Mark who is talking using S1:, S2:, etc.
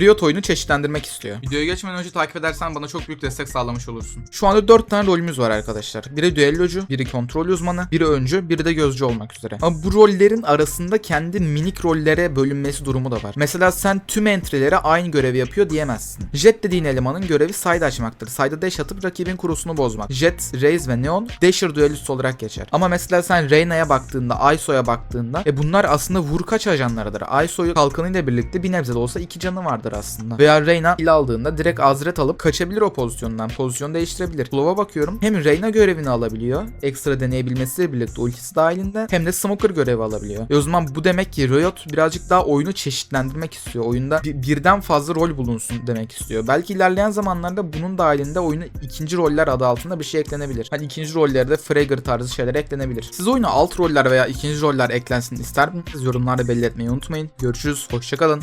S1: Riot oyunu çeşitlendirmek istiyor. Videoya geçmeden önce takip edersen bana çok büyük destek sağlamış olursun. Şu anda 4 tane rolümüz var arkadaşlar. Biri düellocu, biri kontrol uzmanı, biri öncü, biri de gözcü olmak üzere. Ama bu rollerin arasında kendi minik rollere bölünmesi durumu da var. Mesela sen tüm entry'lere aynı görevi yapıyor diyemezsin. Jet dediğin elemanın görevi side açmaktır. Side'a dash atıp rakibin kurusunu bozmak. Jet, Raze ve Neon Dasher düelist olarak geçer. Ama mesela sen Reyna'ya baktığında, Aiso'ya baktığında e bunlar aslında vurkaç ajanlarıdır. Aiso'yu kalkanıyla birlikte bir nebze de olsa iki canı vardır aslında. Veya Reyna il aldığında direkt Azret alıp kaçabilir o pozisyondan. Pozisyon değiştirebilir. Glow'a bakıyorum. Hem Reyna görevini alabiliyor. Ekstra deneyebilmesiyle birlikte ultisi dahilinde. Hem de Smoker görevi alabiliyor. E o zaman bu demek ki Riot birazcık daha oyunu çeşitlendirmek istiyor. Oyunda bir- birden fazla rol bulunsun demek istiyor. Belki ilerleyen zamanlarda bunun dahilinde oyuna ikinci roller adı altında bir şey eklenebilir. Hani ikinci rollerde Fragger tarzı şeyler eklenebilir. Siz oyuna alt roller veya ikinci roller eklensin ister misiniz? Yorumlarda belli etmeyi unutmayın. Görüşürüz. Hoşçakalın.